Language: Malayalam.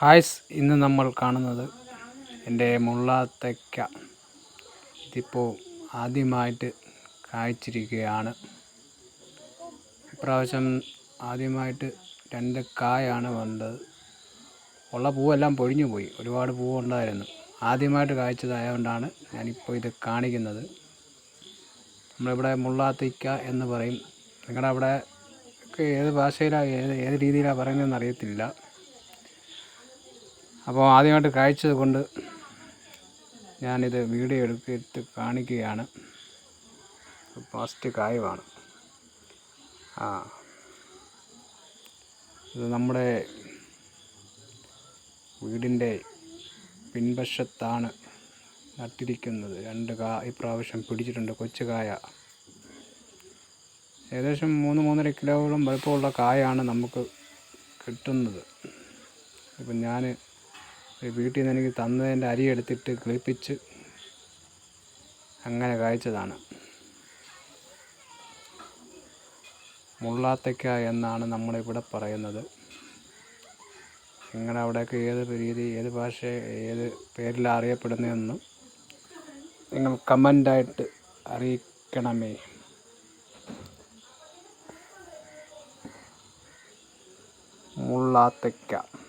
ഹായ്സ് ഇന്ന് നമ്മൾ കാണുന്നത് എന്റെ മുള്ളാത്തയ്ക്ക. ഇതിപ്പോൾ ആദ്യമായിട്ട് കായ്ച്ചിരിക്കുകയാണ്. ഇപ്രാവശ്യം ആദ്യമായിട്ട് രണ്ട് കായാണ് വന്നത്. ഉള്ള പൂവെല്ലാം പൊഴിഞ്ഞു പോയി. ഒരുപാട് പൂവുണ്ടായിരുന്നു ആദ്യമായിട്ട് കായ്ച്ചതായതുകൊണ്ടാണ് ഞാനിപ്പോൾ ഇത് കാണിക്കുന്നത്. നമ്മളിവിടെ മുള്ളാത്തയ്ക്ക എന്ന് പറയും. നിങ്ങളുടെ അവിടെ ഏത് ഭാഷയിലാണ് ഏത് ഏത് രീതിയിലാണ് പറയുന്നതെന്ന് അറിയത്തില്ല. അപ്പോൾ ആദ്യമായിട്ട് കാഴ്ചത് കൊണ്ട് ഞാനിത് വീഡിയോ എടുത്ത് കാണിക്കുകയാണ്. ഫസ്റ്റ് കായവാണ് ആ. ഇത് നമ്മുടെ വീടിന്റെ പിൻവശത്താണ് നട്ടിരിക്കുന്നത്. രണ്ട് കാ ഇപ്രാവശ്യം പിടിച്ചിട്ടുണ്ട് കൊച്ചു കായ. ഏകദേശം മൂന്ന് മൂന്നര കിലോയോളം വലുപ്പമുള്ള കായാണ് നമുക്ക് കിട്ടുന്നത്. ഇപ്പം ഞാൻ വീട്ടിൽ നിന്ന് എനിക്ക് തന്നതിന്റെ അരി എടുത്തിട്ട് കിളിപ്പിച്ച് അങ്ങനെ കായ്ച്ചതാണ്. മുള്ളാത്തയ്ക്ക എന്നാണ് നമ്മളിവിടെ പറയുന്നത്. നിങ്ങളുടെ അവിടെയൊക്കെ ഏത് രീതി ഏത് ഭാഷ ഏത് പേരിലാണ് അറിയപ്പെടുന്നതെന്നും നിങ്ങൾ കമന്റായിട്ട് അറിയിക്കണമേ. മുള്ളാത്തയ്ക്ക.